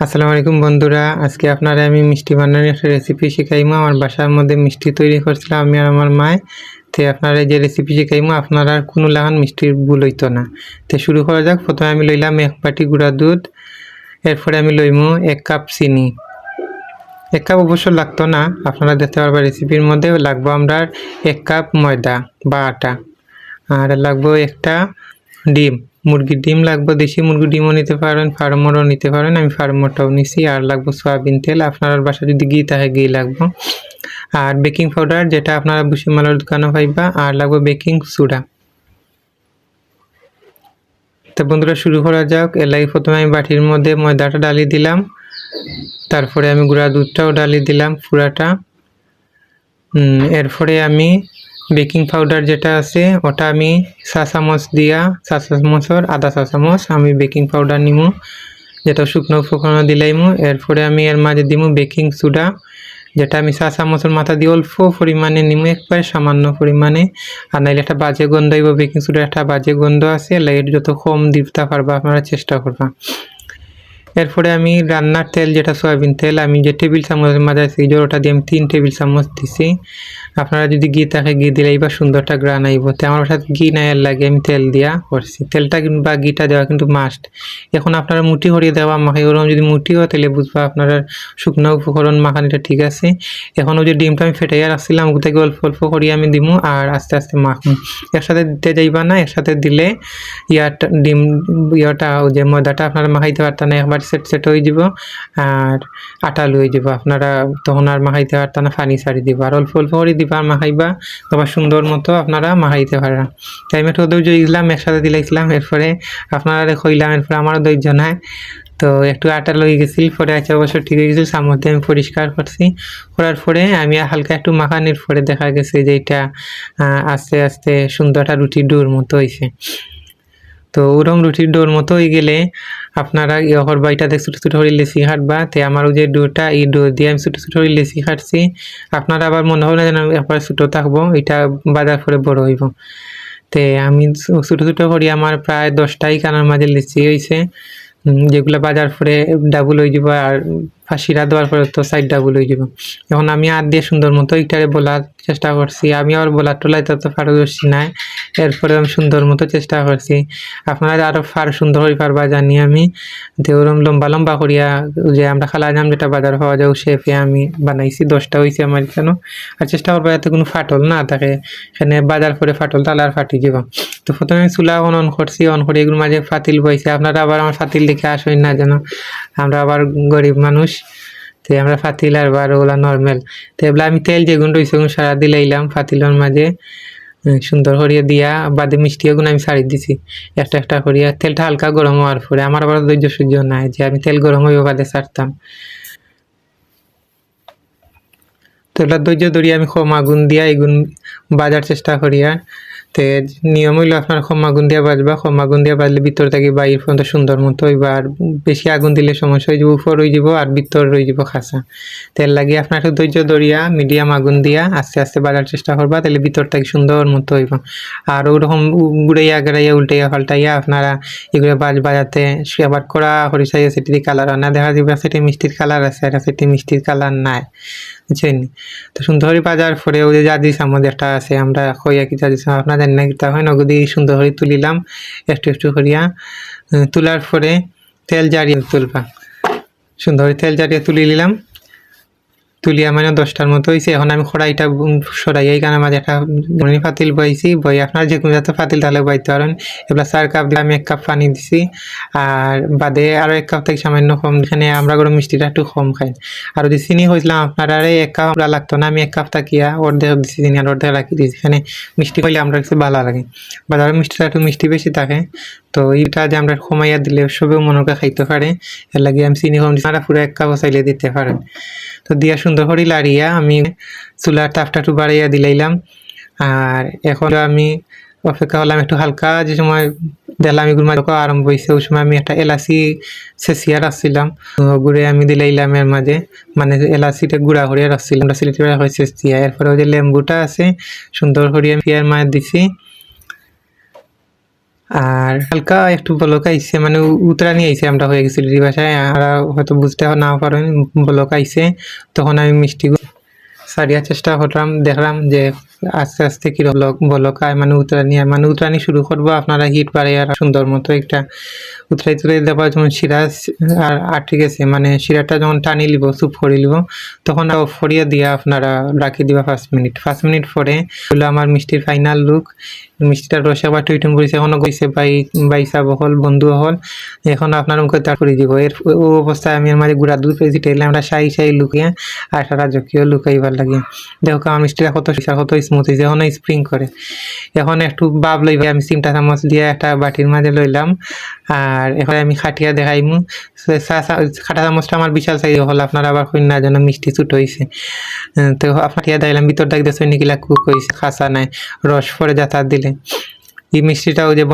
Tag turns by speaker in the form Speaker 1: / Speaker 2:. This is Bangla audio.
Speaker 1: আসসালামু আলাইকুম বন্ধুরা, আজকে আপনারা আমি মিষ্টি বানানোর একটা রেসিপি শিখাইমু। আমার বাসার মধ্যে মিষ্টি তৈরি করছিলাম আমি আর আমার মায়। তো আপনারা যে রেসিপি শিখাইমু, আপনারা আর কোনো লাগান মিষ্টির ভুল হইতো না। তো শুরু করা যাক, প্রথমে আমি লইলাম এক বাটি গুঁড়া দুধ, এরপরে আমি লইমু এক কাপ চিনি। এক কাপ অবশ্য লাগতো না, আপনারা দেখতে পারবেন রেসিপির মধ্যে লাগবো আমরা এক কাপ ময়দা বা আটা। আর লাগবো একটা ডিম। মুরগির ডিম লাগবে, দেশি মুরগির ডিমও নিতে পারেন, ফার্মরও নিতে পারেন, আমি ফার্মরটাও নিছি, আর লাগবো সয়াবিন তেল, আপনার বাসা যদি ঘি থাকে, ঘি লাগবো। আর বেকিং পাউডার, যেটা আপনারা ভুসিমালার দোকানে পাইবা, আর লাগবে বেকিং সোডা। তো বন্ধুরা, শুরু করা যাক। এর লাগে প্রথমে আমি বাটির মধ্যে ময়দাটা ডালি দিলাম। তারপরে আমি গুঁড়া দুধটাও ডালি দিলাম, পুরাটা। এরপরে আমি বেকিং পাউডার যেটা আছে, ওটা আমি চা চামচ দিয়া চা চামচর আধা চা চামচ আমি বেকিং পাউডার নিমু। যেটা শুকনো উপকরণ দিলাইমু। এরপরে আমি এর মাঝে দিমু বেকিং সোডা, যেটা আমি চা চামচের মাথা দিয়ে অল্প পরিমাণে নিমু, একবারে সামান্য পরিমাণে। আর নাইলে একটা বাজে গন্ধ হইব বেকিং সোডার একটা বাজে গন্ধ আছে, লাইট যত কম দিতে পারবা, আপনারা চেষ্টা করবা। এরপরে আমি রান্নার তেল, যেটা সয়াবিন তেল, আমি যে টেবিল চামচের মাঝে যে ওটা দিয়ে আমি তিন টেবিল চামচ দিছি। আপনারা যদি ঘি থাকে ঘি দিলে, এইবার সুন্দরটা গ্রান আইব। তো আমার সাথে ঘি নাই আর লাগে, আমি তেল দিয়া করছি। তেলটা বা ঘিটা দেওয়া কিন্তু মাস্ট এখন আপনারা মুঠি হরিয়ে দেওয়া মাখাই ওরকম যদি মুঠি হয়, তাহলে বুঝবা আপনারা শুকনো উপকরণ মাখানিটা ঠিক আছে। এখন ওই যে ডিমটা আমি ফেটাইয়া রাখছিলাম থেকে অল্প অল্প করিয়ে আমি দিমু আর আস্তে আস্তে মাখুন একসাথে দিতে যাইবা না একসাথে দিলে ইয়াটা ডিম ইয়াটা যে ময়দাটা আপনারা মাখাইতে পারতেন না, একবার সেট সেট হয়ে যাব আর আটালু হয়ে যাব আপনারা তখন আর মাখাইতে পারতেন না, ফানি ছাড়ি দিব। আর অল্প অল্প করে দিবা আর মাখাইবা, তোমার সুন্দর মতো আপনারা মাখাইতে পারেন তাই আমি একটু ধৈর্য দিলাম একসাথে দিলাইছিলাম, এরপরে আপনারা কইলাম এরপরে আমারও ধৈর্য নাই। তো একটু আটা লগে গেছিল, পরে আছে অবশ্য ঠিক হয়ে গেছিল সামনে আমি পরিষ্কার করছি। করার পরে আমি হালকা একটু মাখানির পরে দেখা গেছে যে এটা আস্তে আস্তে সুন্দরটা একটা রুটি ডোর মতো হয়েছে তো ওরম রুটির ডোর মতো হয়ে গেলে আপনারা ইহর করবা এটাতে ছোটো ছোটো করে লেসি কাটবা তে আমার যে ডোটা এই ডো দিয়ে আমি ছোটো ছোটো করে লেসি কাটছি আপনারা আবার মনে হবে না যেন একবার ছোটো থাকব, এটা বাজার করে বড় হইব। তে আমি ছোটো ছোটো করি, আমার প্রায় দশটাই কানার মাঝে লেসি হয়েছে যেগুলো বাজার পরে ডাবল হয়ে যাব আর ফাঁসিরা দেওয়ার পরে তো সাইড ডাবল হয়ে যাব। এখন আমি আর দিয়ে সুন্দর মতো ইটারে বলার চেষ্টা করছি। আমি আর বলার টোলাইতে তো পারদর্শী নাই। এরপরে আমি সুন্দর মতো চেষ্টা করছি। আপনারা আরও ফার সুন্দর হয়ে পারবা জানি আমি। যে ওরম লম্বা লম্বা করিয়া যে আমরা খালা জাম যেটা বাজার পাওয়া যায় শেফে আমি বানাইছি, দশটা হয়েছে আমার কেন আর চেষ্টা করব যাতে কোনো ফাটল না থাকে। এখানে বাজার পরে ফাটল তাহলে আর ফাটি যাব। তো প্রথমে চুলা অন অন করছি, অন করে এগুলোর মাঝে ফাতিল বইছে। আপনারা আবার আমার ফাতিল দেখে আসেন না যেন। আমরা আবার গরিব মানুষ, তো আমরা ফাতিল আর বার, ওগুলা নর্মাল তো এগুলো আমি তেল যেগুন রয়েছে ওগুলো সারা দিলাইলাম ফাতিলের মাঝে। সুন্দর করিয়া দিয়া, বাদে মিষ্টি এগুলো আমি ছাড়ি দিছি। একটা একটা করিয়া তেলটা হালকা গরম হওয়ার পরে আমার আবার ধৈর্য সহ্য নাই যে আমি তেল গরম হইব বাদে ছাড়তাম। তো এগুলো ধৈর্য ধরিয়া আমি কম আগুন দিয়া এগুন বাজার চেষ্টা করিয়া তে নিয়ম হইল আপনার কম আগুন দিয়া বাজবা কম আগুন দিয়া বাজলে ভিতর থেকে বাইর পর্যন্ত সুন্দর মতো হইবা। আর বেশি আগুন দিলে সমস্যা হয়ে যাব, উপর হয়ে যাব আর ভিতর রয়ে যাব খাসা তেল লাগিয়ে আপনার ধৈর্য ধরিয়া মিডিয়াম আগুন দিয়া আস্তে আস্তে বাজার চেষ্টা করবা, তাহলে ভিতর থেকে সুন্দর মতো হইব। আর ওরকম গুড়াইয়া গড়াইয়া, উল্টাইয়া পাল্টাইয়া আপনারা এগুলো বাজ বাজাতে আবার কড়া হরি চাইয়া সেটি কালার না। দেখা যাবে, সেটি মিষ্টির কালার আছে, আর সেটি মিষ্টির কালার নাই। বুঝছেন? তো সুন্দরী বাজার পরে ওই যে দিস আমাদের একটা আছে, আমরা কইয়া কি জাদি আপনার জানি না কিতা হয় নগদি সুন্দর তুলিলাম, একটু একটু করিয়া তোলার পরে তেল জারিয়ে তুলবা। সুন্দরী তেল জারিয়ে তুলি নিলাম। তুলিয়া মানে দশটার মতো হয়েছে এখন আমি খড়াইটা, উম এই কারণে মাঝে একটা মনি পাতিল বইছি। বই আপনার যে কোনো জাতের পাতিল তাহলে বাইতে পারেন। এবার চার কাপ দিয়ে আমি এক কাপ পানি দিছি। আর বাদে আরও এক কাপ থেকে সামান্য কম। এখানে আমরা গরম মিষ্টিটা একটু কম খাই। আর যদি চিনি হয়েছিলাম আপনার, আর এক কাপ আমরা লাগতো না। আমি এক কাপ তাকিয়া অর্ধেক দিছি চিনি আর অর্ধেক রাখি দিয়েছি এখানে মিষ্টি হইলে আমরা কাছে ভালো লাগে। বাজারের মিষ্টিটা একটু মিষ্টি বেশি থাকে। তো এইটা যে আমরা কমাইয়া দিলে সবেও মনে করে খাইতে পারে। এর লাগে আমি চিনি কম আপনারা পুরো এক কাপ চাইলে দিতে পারেন তো দিয়া সুন্দর করে লাড়িয়া, আমি চুলার তাপটা একটু বাড়াইয়া দিলাইলাম। আর এখন আমি অপেক্ষা হলাম একটু হালকা, যে সময় দিলাম এগুলো মাঝে আরম্ভ হয়েছে ওই সময় আমি একটা এলাচি ছেঁচিয়া রাখছিলাম। গুড়ে আমি দিলাইলাম এর মাঝে মানে এলাচিটা গুঁড়া করে রাখছিলাম। সিলেটি এরপরে ওই যে লেম্বুটা আছে, সুন্দর করে আমি পিয়ার মায়ের দিছি। আর হালকা একটু বলক আইছে মানে উতরানি আইছে, আমরা হয়ে গেছিল ভাষায়। আর হয়তো বুঝতে না পারেন, বলক আইছে। তখন আমি মিষ্টি সারিয়ার চেষ্টা করলাম, দেখলাম যে আস্তে আস্তে কি বলক আয় মানে উতরানি মানে উতরানি শুরু করব আপনারা হিট পারে আর সুন্দর মতো একটা উতরাই তুলে দেওয়া যখন শিরা আর আটকে গেছে মানে শিরাটা যখন টানি লিব, সুপ করে লিব, তখন ফড়িয়ে দিয়া আপনারা রাখি দিবা পাঁচ মিনিট পাঁচ মিনিট পরে হলো আমার মিষ্টির ফাইনাল লুক মিষ্টিটা রসে আবার টুইটুম করেছে এখনও গেছে বাই বাইসা বহল বন্ধু হল, এখন আপনার মুখে তার করে দিব। এর ও অবস্থায় আমি আমার গুড়া দুধ পেয়েছি টেলে আমরা সাই সাই লুকিয়ে আর সারা জকিও লুকাইবার লাগে। দেখো আমার মিষ্টিটা কত সিসা কত স্মুথ হয়েছে এখন স্প্রিং করে। এখন একটু বাব লইবা, আমি চিমটা চামচ দিয়ে একটা বাটির মাঝে লইলাম, আর এখন আমি খাটিয়া দেখাইমু। খাটা চামচটা আমার বিশাল সাইজ হল, আপনার আবার না যেন মিষ্টি ছুট হয়েছে তো আপনার টিয়া দেখাইলাম, ভিতর দিয়ে সৈনিকিলা কুক হয়েছে খাসা নাই, রস পরে যাতায়াত দিলে এই মিষ্টিটাও যে